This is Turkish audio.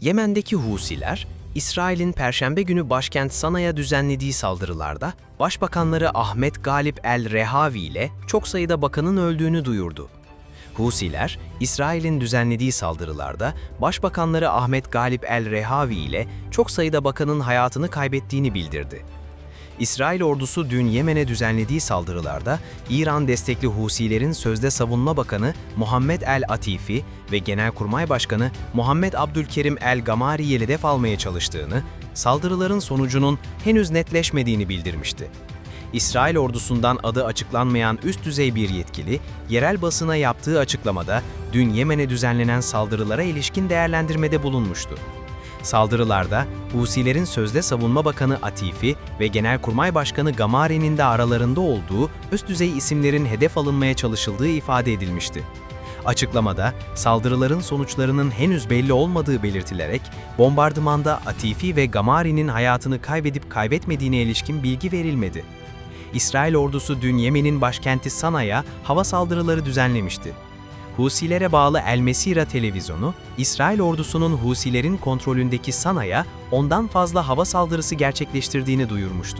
Yemen'deki Husiler, İsrail'in Perşembe günü başkent Sana'ya düzenlediği saldırılarda Başbakanları Ahmet Galip el-Rehavi ile çok sayıda bakanın öldüğünü duyurdu. Husiler, İsrail'in düzenlediği saldırılarda Başbakanları Ahmet Galip el-Rehavi ile çok sayıda bakanın hayatını kaybettiğini bildirdi. İsrail ordusu dün Yemen'e düzenlediği saldırılarda İran destekli Husilerin sözde savunma bakanı Muhammed el-Atifi ve Genelkurmay Başkanı Muhammed Abdülkerim el-Gamari'yi hedef almaya çalıştığını, saldırıların sonucunun henüz netleşmediğini bildirmişti. İsrail ordusundan adı açıklanmayan üst düzey bir yetkili, yerel basına yaptığı açıklamada dün Yemen'e düzenlenen saldırılara ilişkin değerlendirmede bulunmuştu. Saldırılarda Husilerin sözde savunma bakanı Atifi ve Genelkurmay Başkanı Gamari'nin de aralarında olduğu üst düzey isimlerin hedef alınmaya çalışıldığı ifade edilmişti. Açıklamada saldırıların sonuçlarının henüz belli olmadığı belirtilerek bombardımanda Atifi ve Gamari'nin hayatını kaybedip kaybetmediğine ilişkin bilgi verilmedi. İsrail ordusu dün Yemen'in başkenti Sana'ya hava saldırıları düzenlemişti. Husilere bağlı El Mesira televizyonu, İsrail ordusunun Husilerin kontrolündeki Sana'ya ondan fazla hava saldırısı gerçekleştirdiğini duyurmuştu.